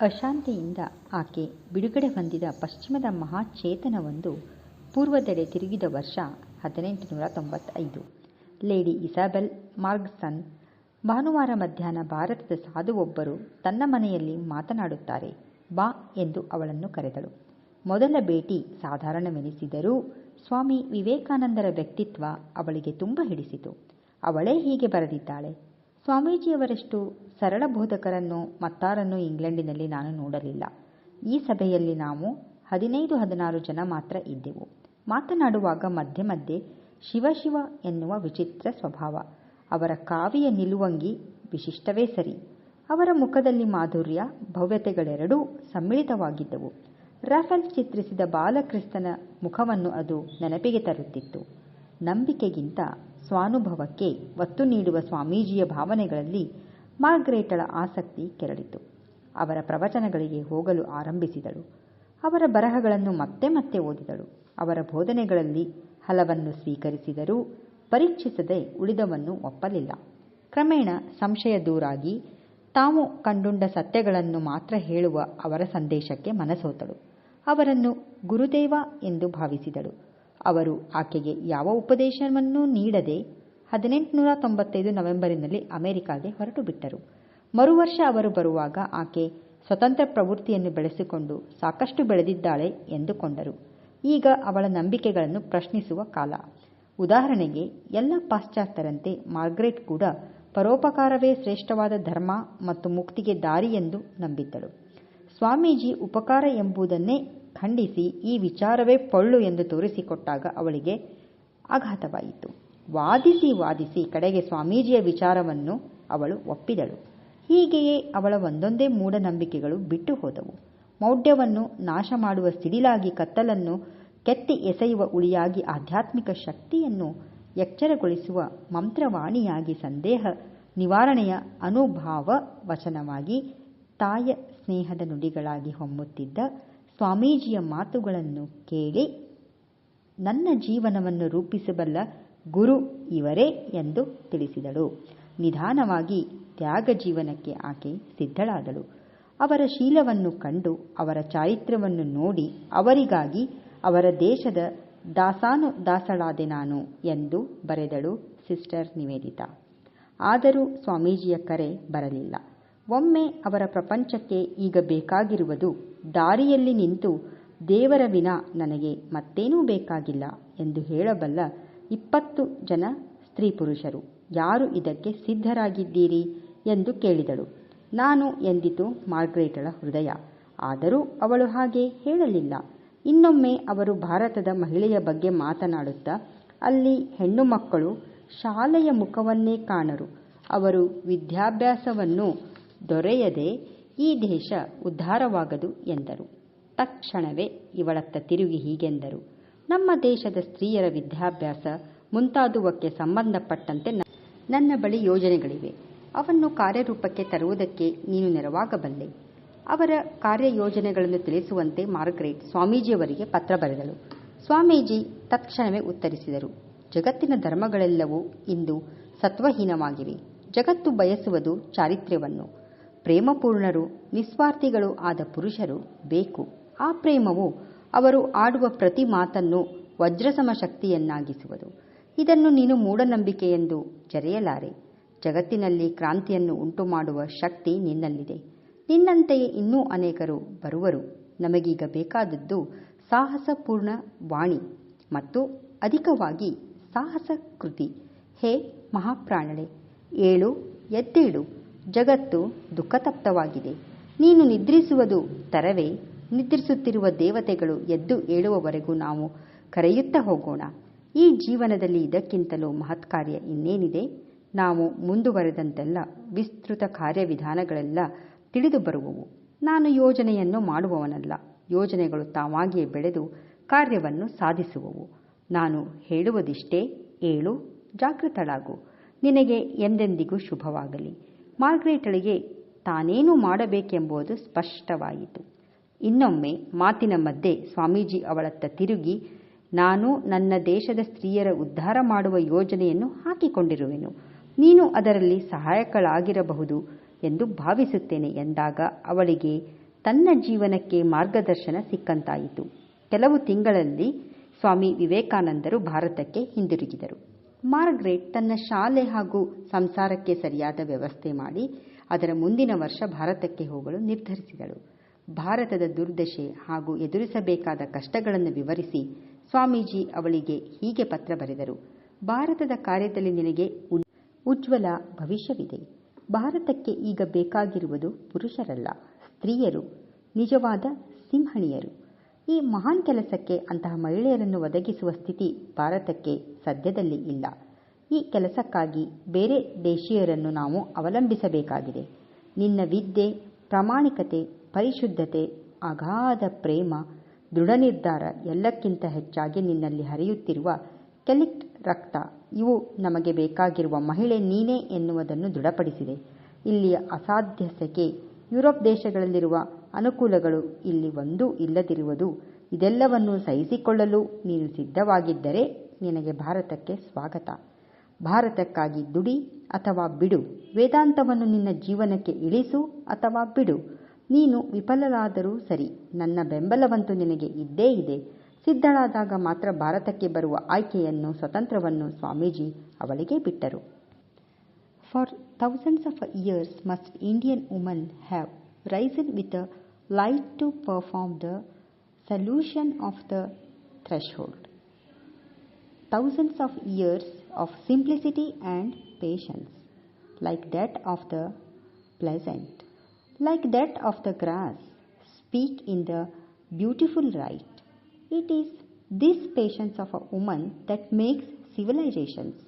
ಅಶಾಂತಿಯಿಂದ ಆಕೆ ಬಿಡುಗಡೆ ಹೊಂದಿದ ಪಶ್ಚಿಮದ ಮಹಾಚೇತನವೊಂದು ಪೂರ್ವದೆಡೆ ತಿರುಗಿದ ವರ್ಷ ಹದಿನೆಂಟುನೂರ ತೊಂಬತ್ತೈದು. ಲೇಡಿ ಇಸಾಬೆಲ್ ಮಾರ್ಗ್ಸನ್ ಭಾನುವಾರ ಮಧ್ಯಾಹ್ನ ಭಾರತದ ಸಾಧುವೊಬ್ಬರು ತನ್ನ ಮನೆಯಲ್ಲಿ ಮಾತನಾಡುತ್ತಾರೆ, ಬಾ ಎಂದು ಅವಳನ್ನು ಕರೆದಳು. ಮೊದಲ ಭೇಟಿ ಸಾಧಾರಣವೆನಿಸಿದರೂ ಸ್ವಾಮಿ ವಿವೇಕಾನಂದರ ವ್ಯಕ್ತಿತ್ವ ಅವಳಿಗೆ ತುಂಬ ಹಿಡಿಸಿತು. ಅವಳೇ ಹೀಗೆ ಬರೆದಿದ್ದಾಳೆ, ಸ್ವಾಮೀಜಿಯವರಷ್ಟು ಸರಳ ಬೋಧಕರನ್ನು ಮತ್ತಾರನ್ನು ಇಂಗ್ಲೆಂಡಿನಲ್ಲಿ ನಾನು ನೋಡಲಿಲ್ಲ. ಈ ಸಭೆಯಲ್ಲಿ ನಾವು ಹದಿನೈದು ಹದಿನಾರು ಜನ ಮಾತ್ರ ಇದ್ದೆವು. ಮಾತನಾಡುವಾಗ ಮಧ್ಯೆ ಮಧ್ಯೆ ಶಿವ ಎನ್ನುವ ವಿಚಿತ್ರ ಸ್ವಭಾವ. ಅವರ ಕಾವಿಯ ನಿಲುವಂಗಿ ವಿಶಿಷ್ಟವೇ ಸರಿ. ಅವರ ಮುಖದಲ್ಲಿ ಮಾಧುರ್ಯ, ಭವ್ಯತೆಗಳೆರಡೂ ಸಮ್ಮಿಳಿತವಾಗಿದ್ದವು. ರಾಫೆಲ್ ಚಿತ್ರಿಸಿದ ಬಾಲಕ್ರಿಸ್ತನ ಮುಖವನ್ನು ಅದು ನೆನಪಿಗೆ ತರುತ್ತಿತ್ತು. ನಂಬಿಕೆಗಿಂತ ಸ್ವಾನುಭವಕ್ಕೆ ಒತ್ತು ನೀಡುವ ಸ್ವಾಮೀಜಿಯ ಭಾವನೆಗಳಲ್ಲಿ ಮಾರ್ಗರೇಟಳ ಆಸಕ್ತಿ ಕೆರಳಿತು. ಅವರ ಪ್ರವಚನಗಳಿಗೆ ಹೋಗಲು ಆರಂಭಿಸಿದಳು. ಅವರ ಬರಹಗಳನ್ನು ಮತ್ತೆ ಮತ್ತೆ ಓದಿದಳು. ಅವರ ಬೋಧನೆಗಳಲ್ಲಿ ಹಲವನ್ನು ಸ್ವೀಕರಿಸಿದರೂ ಪರೀಕ್ಷಿಸದೆ ಉಳಿದವನ್ನು ಒಪ್ಪಲಿಲ್ಲ. ಕ್ರಮೇಣ ಸಂಶಯ ದೂರಾಗಿ ತಾವು ಕಂಡುಂಡ ಸತ್ಯಗಳನ್ನು ಮಾತ್ರ ಹೇಳುವ ಅವರ ಸಂದೇಶಕ್ಕೆ ಮನಸೋತಳು. ಅವರನ್ನು ಗುರುದೇವ ಎಂದು ಭಾವಿಸಿದಳು. ಅವರು ಆಕೆಗೆ ಯಾವ ಉಪದೇಶವನ್ನೂ ನೀಡದೆ ಹದಿನೆಂಟುನೂರ ತೊಂಬತ್ತೈದು ನವೆಂಬರಿನಲ್ಲಿ ಅಮೆರಿಕಾಗೆ ಹೊರಟುಬಿಟ್ಟರು. ಮರುವರ್ಷ ಅವರು ಬರುವಾಗ ಆಕೆ ಸ್ವತಂತ್ರ ಪ್ರವೃತ್ತಿಯನ್ನು ಬೆಳೆಸಿಕೊಂಡು ಸಾಕಷ್ಟು ಬೆಳೆದಿದ್ದಾಳೆ ಎಂದುಕೊಂಡರು. ಈಗ ಅವಳ ನಂಬಿಕೆಗಳನ್ನು ಪ್ರಶ್ನಿಸುವ ಕಾಲ. ಉದಾಹರಣೆಗೆ, ಎಲ್ಲ ಪಾಶ್ಚಾತ್ಯರಂತೆ ಮಾರ್ಗ್ರೆಟ್ ಕೂಡ ಪರೋಪಕಾರವೇ ಶ್ರೇಷ್ಠವಾದ ಧರ್ಮ ಮತ್ತು ಮುಕ್ತಿಗೆ ದಾರಿ ಎಂದು ನಂಬಿದ್ದಳು. ಸ್ವಾಮೀಜಿ ಉಪಕಾರ ಎಂಬುದನ್ನೇ ಖಂಡಿಸಿ ಈ ವಿಚಾರವೇ ಪೊಳ್ಳು ಎಂದು ತೋರಿಸಿಕೊಟ್ಟಾಗ ಅವಳಿಗೆ ಆಘಾತವಾಯಿತು. ವಾದಿಸಿ ವಾದಿಸಿ ಕಡೆಗೆ ಸ್ವಾಮೀಜಿಯ ವಿಚಾರವನ್ನು ಅವಳು ಒಪ್ಪಿದಳು. ಹೀಗೆಯೇ ಅವಳ ಒಂದೊಂದೇ ಮೂಢನಂಬಿಕೆಗಳು ಬಿಟ್ಟು ಹೋದವು. ಮೌಢ್ಯವನ್ನು ನಾಶ ಮಾಡುವ ಸಿಡಿಲಾಗಿ ಕತ್ತಲನ್ನು ಕೆತ್ತಿ ಎಸೆಯುವ ಉಳಿಯಾಗಿ ಆಧ್ಯಾತ್ಮಿಕ ಶಕ್ತಿಯನ್ನು ಎಚ್ಚರಗೊಳಿಸುವ ಮಂತ್ರವಾಣಿಯಾಗಿ ಸಂದೇಹ ನಿವಾರಣೆಯ ಅನುಭಾವ ವಚನವಾಗಿ ತಾಯ ಸ್ನೇಹದ ನುಡಿಗಳಾಗಿ ಹೊಮ್ಮುತ್ತಿದ್ದ ಸ್ವಾಮೀಜಿಯ ಮಾತುಗಳನ್ನು ಕೇಳಿ, ನನ್ನ ಜೀವನವನ್ನು ರೂಪಿಸಬಲ್ಲ ಗುರು ಇವರೇ ಎಂದು ತಿಳಿಸಿದಳು. ನಿಧಾನವಾಗಿ ತ್ಯಾಗ ಜೀವನಕ್ಕೆ ಆಕೆ ಸಿದ್ಧಳಾದಳು. ಅವರ ಶೀಲವನ್ನು ಕಂಡು, ಅವರ ಚಾರಿತ್ರ್ಯವನ್ನು ನೋಡಿ, ಅವರಿಗಾಗಿ ಅವರ ದೇಶದ ದಾಸಾನು ದಾಸಳಾದೆ ನಾನು ಎಂದು ಬರೆದಳು ಸಿಸ್ಟರ್ ನಿವೇದಿತ ಆದರೂ ಸ್ವಾಮೀಜಿಯ ಕರೆ ಬರಲಿಲ್ಲ. ಒಮ್ಮೆ ಅವರ ಪ್ರಪಂಚಕ್ಕೆ ಈಗ ಬೇಕಾಗಿರುವುದು ದಾರಿಯಲ್ಲಿ ನಿಂತು ದೇವರ ವಿನ ನನಗೆ ಮತ್ತೇನೂ ಬೇಕಾಗಿಲ್ಲ ಎಂದು ಹೇಳಬಲ್ಲ ಇಪ್ಪತ್ತು ಜನ ಸ್ತ್ರೀ ಪುರುಷರು ಯಾರು ಇದಕ್ಕೆ ಸಿದ್ಧರಾಗಿದ್ದೀರಿ ಎಂದು ಕೇಳಿದಳು. ನಾನು ಎಂದಿತು ಮಾರ್ಗ್ರೇಟಳ ಹೃದಯ. ಆದರೂ ಅವಳು ಹಾಗೆ ಹೇಳಲಿಲ್ಲ. ಇನ್ನೊಮ್ಮೆ ಅವರು ಭಾರತದ ಮಹಿಳೆಯ ಬಗ್ಗೆ ಮಾತನಾಡುತ್ತಾ, ಅಲ್ಲಿ ಹೆಣ್ಣು ಮಕ್ಕಳು ಶಾಲೆಯ ಮುಖವನ್ನೇ ಕಾಣರು. ಅವರು ವಿದ್ಯಾಭ್ಯಾಸವನ್ನು ದೊರೆಯದೆ ಈ ದೇಶ ಉದ್ಧಾರವಾಗದು ಎಂದರು. ತಕ್ಷಣವೇ ಇವಳತ್ತ ತಿರುಗಿ ಹೀಗೆಂದರು ನಮ್ಮ ದೇಶದ ಸ್ತ್ರೀಯರ ವಿದ್ಯಾಭ್ಯಾಸ ಮುಂತಾದುವಕ್ಕೆ ಸಂಬಂಧಪಟ್ಟಂತೆ ನನ್ನ ಬಳಿ ಯೋಜನೆಗಳಿವೆ. ಅವನ್ನು ಕಾರ್ಯರೂಪಕ್ಕೆ ತರುವುದಕ್ಕೆ ನೀನು ನೆರವಾಗಬಲ್ಲೆ. ಅವರ ಕಾರ್ಯಯೋಜನೆಗಳನ್ನು ತಿಳಿಸುವಂತೆ ಮಾರ್ಗರೇಟ್ ಸ್ವಾಮೀಜಿಯವರಿಗೆ ಪತ್ರ ಬರೆದಳು. ಸ್ವಾಮೀಜಿ ತತ್ಕ್ಷಣವೇ ಉತ್ತರಿಸಿದರು ಜಗತ್ತಿನ ಧರ್ಮಗಳೆಲ್ಲವೂ ಇಂದು ಸತ್ವಹೀನವಾಗಿವೆ. ಜಗತ್ತು ಬಯಸುವುದು ಚಾರಿತ್ರ್ಯವನ್ನು. ಪ್ರೇಮಪೂರ್ಣರು, ನಿಸ್ವಾರ್ಥಿಗಳು ಆದ ಪುರುಷರು ಬೇಕು. ಆ ಪ್ರೇಮವು ಅವರು ಆಡುವ ಪ್ರತಿ ಮಾತನ್ನು ವಜ್ರಸಮ ಶಕ್ತಿಯನ್ನಾಗಿಸುವುದು. ಇದನ್ನು ನೀನು ಮೂಢನಂಬಿಕೆಯೆಂದು ಜರೆಯಲಾರೆ. ಜಗತ್ತಿನಲ್ಲಿ ಕ್ರಾಂತಿಯನ್ನು ಉಂಟು ಮಾಡುವ ಶಕ್ತಿ ನಿನ್ನಲ್ಲಿದೆ. ನಿನ್ನಂತೆಯೇ ಇನ್ನೂ ಅನೇಕರು ಬರುವರು. ನಮಗೀಗ ಬೇಕಾದದ್ದು ಸಾಹಸಪೂರ್ಣ ವಾಣಿ ಮತ್ತು ಅಧಿಕವಾಗಿ ಸಾಹಸ ಕೃತಿ. ಹೇ ಮಹಾಪ್ರಾಣಳೆ ಏಳು, ಎದ್ದೇಳು. ಜಗತ್ತು ದುಃಖತಪ್ತವಾಗಿದೆ. ನೀನು ನಿದ್ರಿಸುವುದು ತರವೇ. ನಿದ್ರಿಸುತ್ತಿರುವ ದೇವತೆಗಳು ಎದ್ದು ಏಳುವವರೆಗೂ ನಾವು ಕರೆಯುತ್ತಾ ಹೋಗೋಣ. ಈ ಜೀವನದಲ್ಲಿ ಇದಕ್ಕಿಂತಲೂ ಮಹತ್ಕಾರ್ಯ ಇನ್ನೇನಿದೆ. ನಾವು ಮುಂದುವರೆದಂತೆಲ್ಲ ವಿಸ್ತೃತ ಕಾರ್ಯವಿಧಾನಗಳೆಲ್ಲ ತಿಳಿದು ಬರುವವು ನಾನು ಯೋಜನೆಯನ್ನು ಮಾಡುವವನಲ್ಲ. ಯೋಜನೆಗಳು ತಾವಾಗಿಯೇ ಬೆಳೆದು ಕಾರ್ಯವನ್ನು ಸಾಧಿಸುವವು ನಾನು ಹೇಳುವುದಿಷ್ಟೇ ಏಳು, ಜಾಗೃತಳಾಗು. ನಿನಗೆ ಎಂದೆಂದಿಗೂ ಶುಭವಾಗಲಿ. ಮಾರ್ಗ್ರೇಟಳಿಗೆ ತಾನೇನು ಮಾಡಬೇಕೆಂಬುದು ಸ್ಪಷ್ಟವಾಯಿತು. ಇನ್ನೊಮ್ಮೆ ಮಾತಿನ ಮಧ್ಯೆ ಸ್ವಾಮೀಜಿ ಅವಳತ್ತ ತಿರುಗಿ, ನಾನು ನನ್ನ ದೇಶದ ಸ್ತ್ರೀಯರ ಉದ್ಧಾರ ಮಾಡುವ ಯೋಜನೆಯನ್ನು ಹಾಕಿಕೊಂಡಿರುವೆನು. ನೀನು ಅದರಲ್ಲಿ ಸಹಾಯಕಳಾಗಿರಬಹುದು ಎಂದು ಭಾವಿಸುತ್ತೇನೆ ಎಂದಾಗ ಅವಳಿಗೆ ತನ್ನ ಜೀವನಕ್ಕೆ ಮಾರ್ಗದರ್ಶನ ಸಿಕ್ಕಂತಾಯಿತು. ಕೆಲವು ತಿಂಗಳಲ್ಲಿ ಸ್ವಾಮಿ ವಿವೇಕಾನಂದರು ಭಾರತಕ್ಕೆ ಹಿಂದಿರುಗಿದರು. ಮಾರ್ಗ್ರೆಟ್ ತನ್ನ ಶಾಲೆ ಹಾಗೂ ಸಂಸಾರಕ್ಕೆ ಸರಿಯಾದ ವ್ಯವಸ್ಥೆ ಮಾಡಿ, ಅದರ ಮುಂದಿನ ವರ್ಷ ಭಾರತಕ್ಕೆ ಹೋಗಲು ನಿರ್ಧರಿಸಿದಳು. ಭಾರತದ ದುರ್ದಶೆ ಹಾಗೂ ಎದುರಿಸಬೇಕಾದ ಕಷ್ಟಗಳನ್ನು ವಿವರಿಸಿ ಸ್ವಾಮೀಜಿ ಅವಳಿಗೆ ಹೀಗೆ ಪತ್ರ ಬರೆದರು. ಭಾರತದ ಕಾರ್ಯದಲ್ಲಿ ನಿನಗೆ ಉಜ್ವಲ ಭವಿಷ್ಯವಿದೆ. ಭಾರತಕ್ಕೆ ಈಗ ಬೇಕಾಗಿರುವುದು ಪುರುಷರಲ್ಲ, ಸ್ತ್ರೀಯರು, ನಿಜವಾದ ಸಿಂಹಣಿಯರು. ಈ ಮಹಾನ್ ಕೆಲಸಕ್ಕೆ ಅಂತಹ ಮಹಿಳೆಯರನ್ನು ಒದಗಿಸುವ ಸ್ಥಿತಿ ಭಾರತಕ್ಕೆ ಸದ್ಯದಲ್ಲಿ ಇಲ್ಲ. ಈ ಕೆಲಸಕ್ಕಾಗಿ ಬೇರೆ ದೇಶೀಯರನ್ನು ನಾವು ಅವಲಂಬಿಸಬೇಕಾಗಿದೆ. ನಿನ್ನ ವಿದ್ಯೆ, ಪ್ರಾಮಾಣಿಕತೆ ಪರಿಶುದ್ಧತೆ, ಅಗಾಧ ಪ್ರೇಮ ದೃಢ ನಿರ್ಧಾರ ಎಲ್ಲಕ್ಕಿಂತ ಹೆಚ್ಚಾಗಿ ನಿನ್ನಲ್ಲಿ ಹರಿಯುತ್ತಿರುವ ಕೆಲಿಕ್ಟ್ ರಕ್ತ, ಇವು ನಮಗೆ ಬೇಕಾಗಿರುವ ಮಹಿಳೆ ನೀನೇ ಎನ್ನುವುದನ್ನು ದೃಢಪಡಿಸಿದೆ. ಇಲ್ಲಿಯ ಅಸಾಧ್ಯ ಸೆಕೆ ಯುರೋಪ್ ದೇಶಗಳಲ್ಲಿರುವ ಅನುಕೂಲಗಳು ಇಲ್ಲಿ ಒಂದೂ ಇಲ್ಲದಿರುವುದು, ಇದೆಲ್ಲವನ್ನು ಸಹಿಸಿಕೊಳ್ಳಲು ನೀನು ಸಿದ್ಧವಾಗಿದ್ದರೆ ನಿನಗೆ ಭಾರತಕ್ಕೆ ಸ್ವಾಗತ. ಭಾರತಕ್ಕಾಗಿ ದುಡಿ ಅಥವಾ ಬಿಡು, ವೇದಾಂತವನ್ನು ನಿನ್ನ ಜೀವನಕ್ಕೆ ಇಳಿಸು ಅಥವಾ ಬಿಡು. ನೀನು ವಿಫಲರಾದರೂ ಸರಿ ನನ್ನ ಬೆಂಬಲವಂತೂ ನಿನಗೆ ಇದ್ದೇ ಇದೆ. ಸಿದ್ಧಳಾದಾಗ ಮಾತ್ರ ಭಾರತಕ್ಕೆ ಬರುವ ಆಯ್ಕೆಯನ್ನು ಸ್ವತಂತ್ರವನ್ನು ಸ್ವಾಮೀಜಿ ಅವಳಿಗೆ ಬಿಟ್ಟರು. For thousands of years must Indian woman have risen with a light to perform the solution of the threshold thousands of years of simplicity and patience like that of the pleasant, like that of the grass, speak in the beautiful right. It is this patience of a woman that makes civilizations.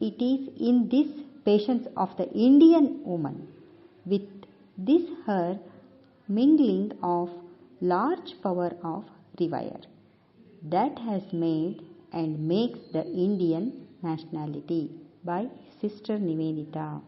It is in this patience of the Indian woman, with this her mingling of large power of revire, that has made and makes the Indian nationality by Sister Nivedita.